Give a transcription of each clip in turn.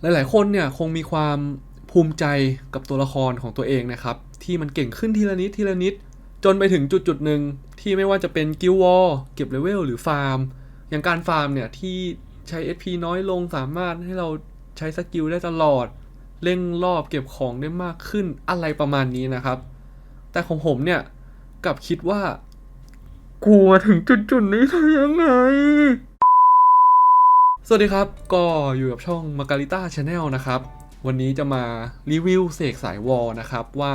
หลาย ๆ คนเนี่ยคงมีความภูมิใจกับตัวละครของตัวเองนะครับ ที่มันเก่งขึ้นทีละนิดทีละนิด จนไปถึงจุดจุดๆหนึ่งที่ไม่ว่าจะเป็นกิลวอลเก็บเลเวลหรือฟาร์ม อย่างการฟาร์มเนี่ยที่ใช้ SP น้อยลงสามารถให้เราใช้สกิลได้ตลอดเร่งรอบเก็บของได้มากขึ้นอะไรประมาณนี้นะครับ แต่ของผมเนี่ยกลับคิดว่า กูมาถึงจุดจุดๆนี้ได้ยังไง สวัสดีครับ ก็อยู่กับช่อง Margarita Channel นะครับ วันนี้จะมารีวิวเสกสายวอลนะครับว่า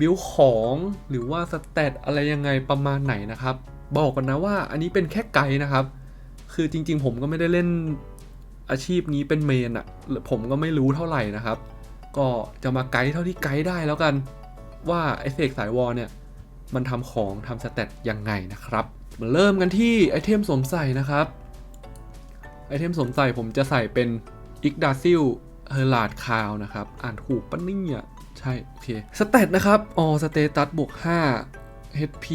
บิวของหรือว่าสเตตอะไรยังไงประมาณไหนนะครับ บอกกันนะว่าอันนี้เป็นแค่ไกด์นะครับ คือจริงๆ ผมก็ไม่ได้เล่นอาชีพนี้เป็นเมนอะ่ะผมก็ไม่รู้เท่าไหร่นะครับ ก็จะมาไกด์เท่าที่ไกด์ได้แล้วกัน ว่าไอเสกสายวอลเนี่ยมันทำของทำสเตตยังไงนะครับมาเริ่มกันที่ไอเทมสวมใส่นะครับ ไอเทมสวมใส่ผมจะใส่เป็นอิกดาซิลเฮอร์ลาดคาวนะครับ อ่านถูกปะเนี่ยใช่ โอเค สเตตนะครับออสเตตัสบวก 5 HP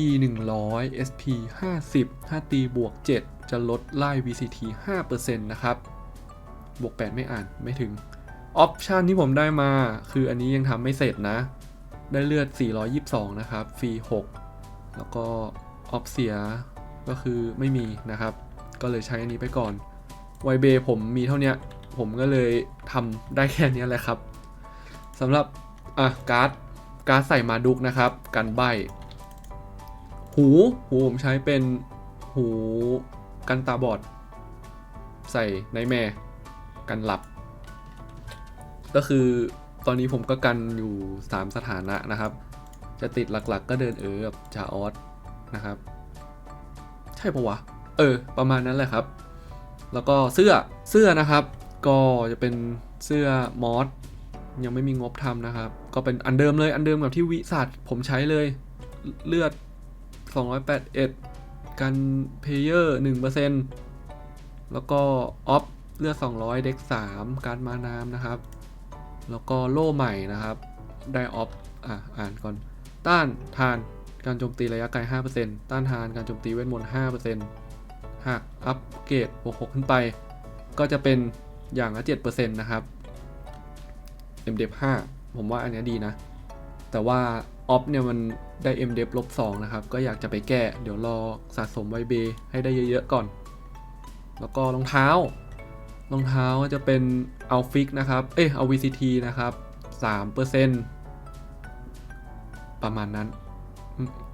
100 SP 50 5ตีบวก 7 จะลดไล่ VCT 5%นะครับ บวก 8 ไม่อ่านไม่ถึง ออปชันที่ผมได้มาคืออันนี้ยังทำไม่เสร็จนะ ได้เลือด 422 นะครับ ฟรี 6 แล้วก็ออฟเสียก็คือไม่มีนะครับ ก็เลยใช้อันนี้ไปก่อน ไวเบผมมีเท่านี้ผมก็เลยทำได้แค่นี้แหละครับสำหรับอะการ์ดการ์ดใส่มาดุกนะครับกันใบ หูหู ผมใช้เป็นหูกันตาบอด ใส่ในแม่กันหลับ ก็คือตอนนี้ผมก็กันอยู่ 3 สถานะนะครับ จะติดหลักๆก็เดินเออกับจาออสนะครับ ใช่ปะวะ เออ ประมาณนั้นแหละครับ แล้วก็เสื้อเสื้อนะครับ ก็จะเป็นเสื้อมอสยังไม่มีงบทำนะครับ ก็เป็นอันเดิมเลยอันเดิมกับที่วิสัทผมใช้เลยเลือด 281 กันเพเยอร์1%แล้วก็ออฟเลือด 200 เด็ก 3 การมาน้ำนะครับ แล้วก็โล่ใหม่นะครับ ได้ออฟอะอ่านก่อน ต้านทานการโจมตีระยะไกล 5%ต้านทานการโจมตีเวทมนต์5% หากอัปเกรดบวก6ขึ้นไป ก็จะเป็นอย่างละ7%นะครับ MDF 5ผมว่าอันเนี้ยดีนะ แต่ว่าออฟเนี่ยมันได้ MDF ลบ2นะครับ ก็อยากจะไปแก้ เดี๋ยวรอสะสมไวเบให้ได้เยอะๆก่อน แล้วก็รองเท้ารองเท้าจะเป็นเอาฟิกนะครับ เอ้ยเอา VCT นะครับ 3%ประมาณนั้น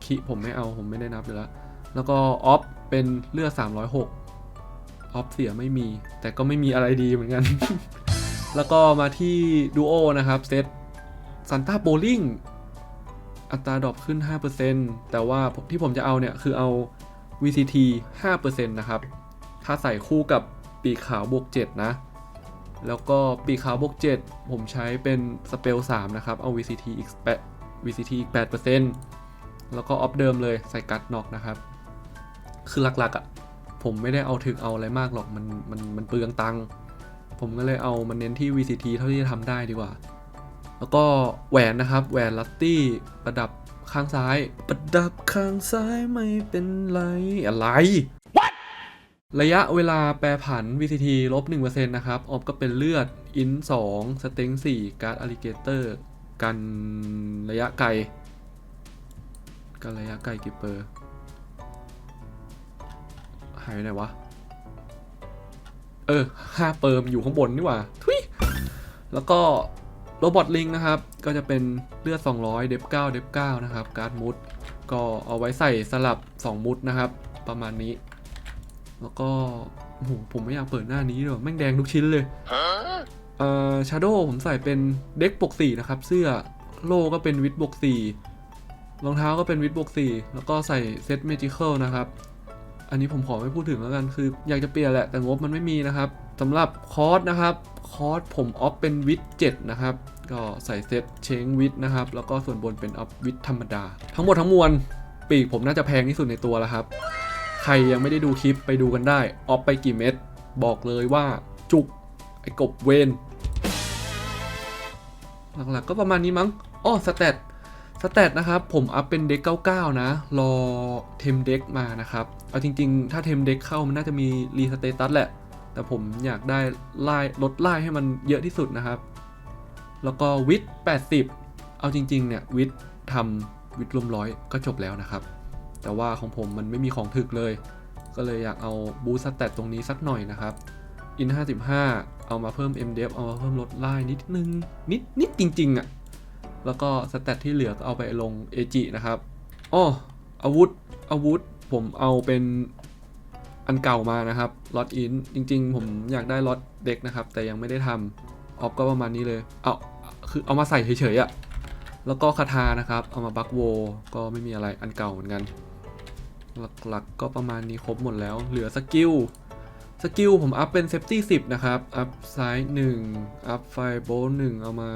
คิผมไม่เอาผมไม่ได้นับอยู่แล้ว แล้วก็ออฟ เป็นเลือด 306ออฟเสียไม่มี แต่ก็ไม่มีอะไรดีเหมือนกัน แล้วก็มาที่ดูโอนะครับเซตซันต้าโบลิงอัตราดรอปขึ้น 5%แต่ว่าที่ผมจะเอาเนี่ย คือเอา VCT 5%นะครับ ถ้าใส่คู่กับปีขาวบวก 7 นะ แล้วก็ปีขาวบวก 7 ผมใช้เป็นสเปล3นะครับ เอา VCT อีก8 VCT อีก 8%แล้วก็ออฟเดิมเลยใส่กัดน็อกนะครับ คือหลักๆอะ่ะผมไม่ได้เอาถึงเอาอะไรมากหรอกมันมันมันเปลืองตังค์ผมก็เลยเอามันเน้นที่ VCT เท่าที่จะทำได้ดีกว่า แล้วก็แหวนนะครับแหวนลัตตี้ประดับข้างซ้าย ประดับข้างซ้ายไม่เป็นไรอะไรระยะเวลาแปรผัน VCT ลบ1%นะครับ ออฟก็เป็นเลือด อิน 2 สเต็ง4การ์ดอลิเกเตอร์ กันระยะไกล กันระยะไกลกี่เปอร์ หายไปไหนวะ เออห้าเปิมอยู่ข้างบนนี่หว่า ทุย แล้วก็โรบอทลิงนะครับ ก็จะเป็นเลือด 200 เดฟ9เดฟ9นะครับ การ์ดมุด ก็เอาไว้ใส่สลับ 2 มุดนะครับ ประมาณนี้ แล้วก็โอ้โหผมไม่อยากเปิดหน้านี้เลยแม่งแดงทุกชิ้นเลยเอ่อชาโดผมใส่เป็นเด็กบวก4นะครับ เสื้อโล่ก็เป็นวิดบวก4รองเท้าก็เป็นวิดบวก4แล้วก็ใส่เซตเมจิเค a ลนะครับ อันนี้ผมขอไม่พูดถึงแล้วกันคือ อยากจะเปลี่ยนแหละแต่งบมันไม่มีนะครับสำหรับคอร์สนะครับคอร์สผมออฟเป็นวิด7นะครับก็ใส่เซตเชงวิดนะครับแล้วก็ส่วนบนเป็นออฟวิดธรรมดา ทั้งหมดทั้งมวลปีกผมน่าจะแพงที่สุดในตัวแล้วครับ ใครยังไม่ได้ดูคลิปไปดูกันได้ ออฟไปกี่เม็ดบอกเลยว่าจุกไอ้กบเวนหลักๆก็ประมาณนี้มั้งอ้อสเตต สเตตนะครับผมอัพเป็นเด็ก99 นะ รอเทมเด็กมานะครับ เอาจริงๆ ถ้าเทมเด็กเข้ามันน่าจะมีรีสเตตัสแหละ แต่ผมอยากได้ไล่ลดไล่ให้มันเยอะที่สุดนะครับ แล้วก็วิท80 เอาจริงๆ เนี่ยวิททำวิทรวมร้อยก็จบแล้วนะครับ แต่ว่าของผมมันไม่มีของถึกเลย ก็เลยอยากเอาบูสต์สเตตตรงนี้สักหน่อยนะครับอิน55 เอามาเพิ่ม MDF เอามาเพิ่มลดไล่นิดนึงนิดนิดจริงๆอะ่ะ แล้วก็สเตตที่เหลือก็เอาไปลงเอจินะครับอ้ออาวุธอาวุธผมเอาเป็นอันเก่ามานะครับล็อตอินจริง ๆ ผมอยากได้ล็อตเด็กนะครับ แต่ยังไม่ได้ทำออฟก็ประมาณนี้เลย เอาคือเอามาใส่เฉยๆอะ่ะแล้วก็คาทานะครับ เอามาบักโวก็ไม่มีอะไรอันเก่าเหมือนกัน หลักๆก็ประมาณนี้ครบหมดแล้ว เหลือสกิลสกิลผมอัพเป็นเซฟตี้10 นะครับ อัพซ้าย 1 อัพไฟโบหนึ่งเอามา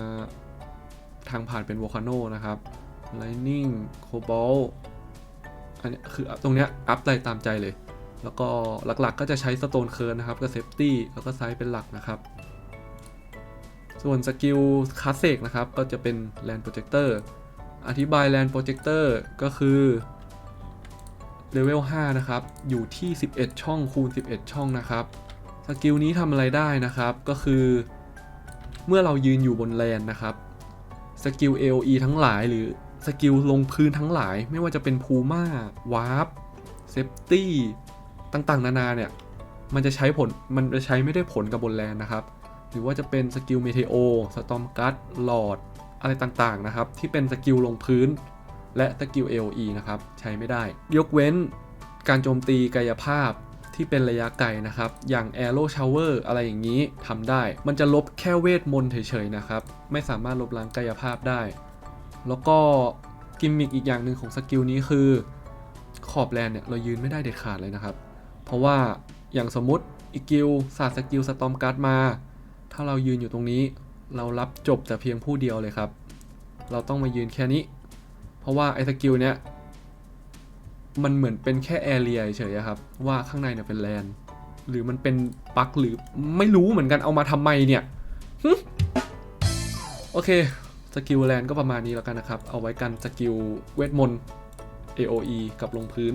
ทางผ่านเป็นโวคาโนนะครับ Lightning Cobalt อันนี้คือตรงเนี้ยอัพได้ตามใจเลย แล้วก็หลักๆก็จะใช้สโตนเคิร์นนะครับกับเซฟตี้แล้วก็ไซส์เป็นหลักนะครับ ส่วนสกิลคาสเซกนะครับ ก็จะเป็นแลนโปรเจคเตอร์อธิบายแลนโปรเจคเตอร์ก็คือเลเวล5นะครับ อยู่ที่ 11 ช่องคูณ 11 ช่องนะครับ สกิลนี้ทำอะไรได้นะครับ ก็คือ เมื่อเรายืนอยู่บนแลนนะครับ กิล AOE ทั้งหลายหรือสกิลลงพื้นทั้งหลาย ไม่ว่าจะเป็นพูม่าวาร์ปเซฟตี้ต่างๆ นานาเนี่ย มันจะใช้ผลมันจะใช้ไม่ได้ผลกับบนแลนนะครับ หรือว่าจะเป็นสกิลเมเทโอสตอมกัสหลอดอะไรต่างๆนะครับ ที่เป็นสกิลลงพื้น และสกิล AOE นะครับ ใช้ไม่ได้ ยกเว้นการโจมตีกายภาพ ที่เป็นระยะไกลนะครับ อย่าง Arrow Shower อะไรอย่างนี้ทำได้ มันจะลบแค่เวทมนต์เฉยๆนะครับ ไม่สามารถลบล้างกายภาพได้ แล้วก็กิมมิกอีกอย่างหนึ่งของสกิลนี้คือ ขอบแลนเนี่ยเรายืนไม่ได้เด็ดขาดเลยนะครับ เพราะว่าอย่างสมมติอีกิลศาสตร์สกิลสตอมการ์ดมา ถ้าเรายืนอยู่ตรงนี้ เรารับจบแต่เพียงผู้เดียวเลยครับ เราต้องมายืนแค่นี้ เพราะว่าไอ้สกิลเนี้ย มันเหมือนเป็นแค่แอเรียเฉยๆครับ ว่าข้างในเนี่ยเป็นแลนหรือมันเป็นปลั๊กหรือไม่รู้เหมือนกันเอามาทำไมเนี่ยโอเคสกิลแลนก็ประมาณนี้แล้วกันนะครับ เอาไว้กันสกิลเวทมนต์ AOE กับลงพื้น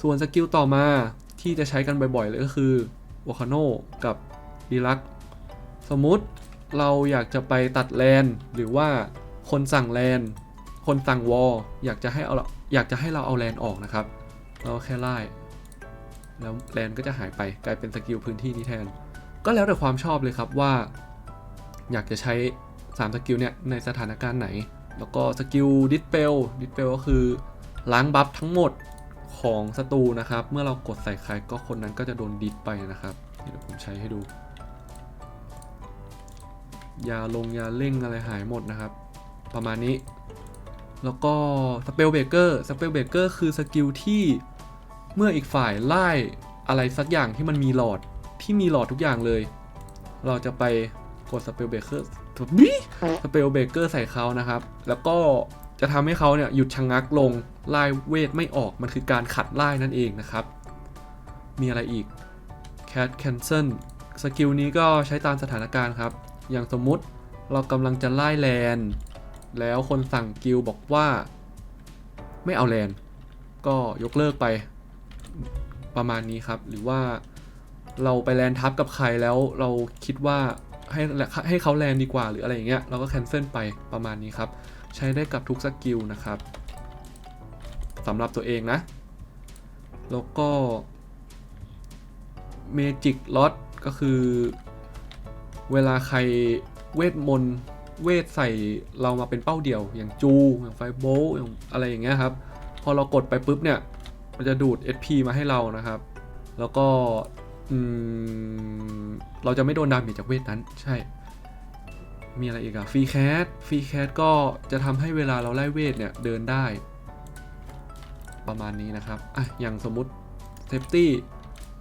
ส่วนสกิลต่อมาที่จะใช้กันบ่อยๆ เลยก็คือวอคาโนกับดีลักสมมุติเราอยากจะไปตัดแลนหรือว่าคนสั่งแลน คนสั่งวอลอยากจะให้เอาอยากจะให้เราเอาแลนออกนะครับ เราแค่ไล่แล้วแลนก็จะหายไปกลายเป็นสกิลพื้นที่นี้แทน ก็แล้วแต่ความชอบเลยครับว่า อยากจะใช้3สกิลเนี่ยในสถานการณ์ไหน แล้วก็สกิลดิสเปลดิสเปลก็คือล้างบัฟทั้งหมดของศัตรูนะครับ เมื่อเรากดใส่ใครก็คนนั้นก็จะโดนดิสไปนะครับเดี๋ยวผมใช้ให้ดูยาลงยาเร่งอะไรหายหมดนะครับ ประมาณนี้ แล้วก็สเปลเบเกอร์สเปลเบเกอร์คือสกิลที่เมื่ออีกฝ่ายไล่อะไรสักอย่างที่มันมีหลอดที่มีหลอดทุกอย่างเลย เราจะไปกดสเปลเบเกอร์สเปลเบเกอร์ใส่เขานะครับ แล้วก็จะทำให้เขาเนี่ยหยุดชะงงักลงไล่เวทไม่ออกมันคือการขัดไล่นั่นเองนะครับ มีอะไรอีก Cat Cancel สกิลนี้ก็ใช้ตามสถานการณ์ครับ อย่างสมมุติเรากำลังจะไล่แลน แล้วคนสั่งกิลบอกว่า ไม่เอาแลนก็ยกเลิกไปประมาณนี้ครับ หรือว่าเราไปแลนทับกับใครแล้วเราคิดว่าให้ให้เขาแลนดีกว่าหรืออะไรอย่างเงี้ยเราก็แคนเซิลไปประมาณนี้ครับ ใช้ได้กับทุกสกิลนะครับสำหรับตัวเองนะ แล้วก็ Magic Lot ก็คือ เวลาใครเวทมนต์ เวทใส่เรามาเป็นเป้าเดี่ยว อย่างจูอย่างไฟโบอย่างอะไรอย่างเงี้ยครับพอเรากดไปปุ๊บเนี่ย มันจะดูด SP มาให้เรานะครับ แล้วก็เราจะไม่โดนดาเมจจากเวทนั้นใช่ มีอะไรอีกอะฟรีแคสฟรีแคสก็จะทำให้เวลาเราไล่เวทเนี่ยเดินได้ ประมาณนี้นะครับอะอย่างสมมุติเซฟตี้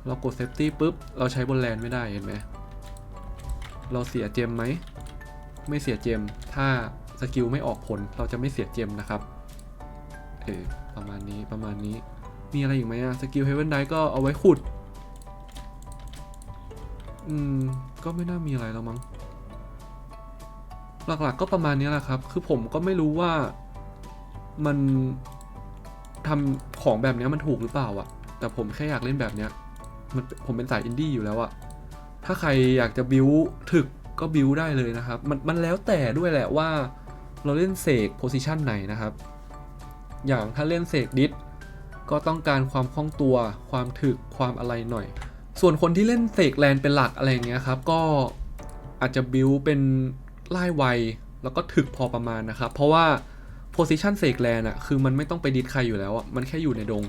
เรากดเซฟตี้ปุ๊บ เราใช้บนแลนไม่ได้เห็นไหมเราเสียเจมไหม ไม่เสียเจม ถ้าสกิลไม่ออกผลเราจะไม่เสียเจมนะครับเออประมาณนี้ประมาณนี้ มีอะไรอีกไหมอะสกิลเฮเวนไดก็เอาไว้ขุด อืม ก็ไม่น่ามีอะไรแล้วมั้ง หลักๆก็ประมาณนี้แหละครับ คือผมก็ไม่รู้ว่ามันทำของแบบนี้มันถูกหรือเปล่าอะแต่ผมแค่อยากเล่นแบบเนี้ยมันผมเป็นสายอินดี้อยู่แล้วอะถ้าใครอยากจะบิวถึก ก็บิวได้เลยนะครับ มันมันแล้วแต่ด้วยแหละว่า เราเล่นเสกโพซิชันไหนนะครับ อย่างถ้าเล่นเสกดิสก็ต้องการความคล่องตัว ความถึกความอะไรหน่อย ส่วนคนที่เล่นเสกแลนเป็นหลักอะไรเงี้ยครับ ก็อาจจะบิวเป็นไล่ไวแล้วก็ถึกพอประมาณนะครับ เพราะว่าโพซิชันเสกแลนอะคือมันไม่ต้องไปดิสใครอยู่แล้วอะมันแค่อยู่ในดง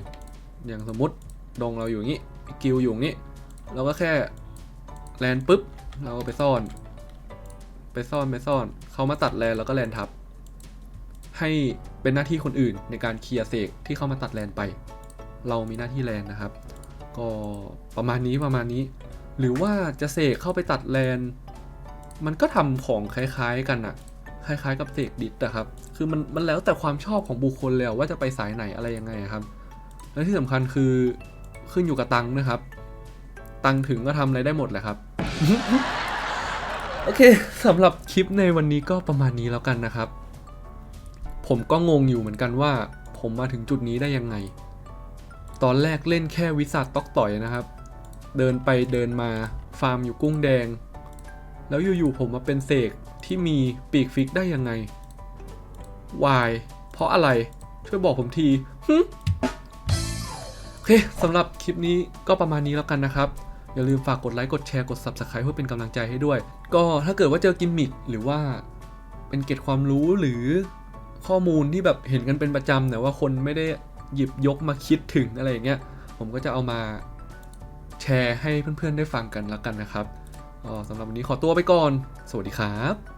อย่างสมมติดงเราอยู่อย่างงี้กิลอยู่อย่างงี้เราก็แค่แลนปุ๊บเราก็ไปซ่อน ไปซ่อนไปซ่อน เขามาตัดแลนแล้วก็แลนทับ ให้เป็นหน้าที่คนอื่นในการเคลียร์เสกที่เข้ามาตัดแลนไป เรามีหน้าที่แลนนะครับ ก็ประมาณนี้ประมาณนี้ หรือว่าจะเสกเข้าไปตัดแลนมันก็ทำของคล้ายๆกันอะคล้ายๆกับเสกดิสอะครับ คือมันมันแล้วแต่ความชอบของบุคคลเลยอะว่าจะไปสายไหนอะไรยังไงครับ และที่สำคัญคือขึ้นอยู่กับตังค์นะครับ ตังค์ถึงก็ทำอะไรได้หมดแหละครับ โอเคสำหรับคลิปในวันนี้ก็ประมาณนี้แล้วกันนะครับ ผมก็งงอยู่เหมือนกันว่า ผมมาถึงจุดนี้ได้ยังไง ตอนแรกเล่นแค่วิสัทตอกต่อยนะครับ เดินไปเดินมาฟาร์มอยู่กุ้งแดง แล้วอยู่ๆผมมาเป็นเสกที่มีปีกฟิกได้ยังไงวายเพราะอะไรช่วยบอกผมทีโอเคสำหรับคลิปนี้ก็ประมาณนี้แล้วกันนะครับ อย่าลืมฝากกดไลค์กดแชร์กด Subscribe เพื่อเป็นกำลังใจให้ด้วย ก็ถ้าเกิดว่าเจอกิมมิคหรือว่าเป็นเกร็ดความรู้หรือข้อมูลที่แบบเห็นกันเป็นประจำแต่ว่าคนไม่ได้หยิบยกมาคิดถึงอะไรอย่างเงี้ยผมก็จะเอามาแชร์ให้เพื่อนๆได้ฟังกันแล้วกันนะครับก็สำหรับวันนี้ขอตัวไปก่อน สวัสดีครับ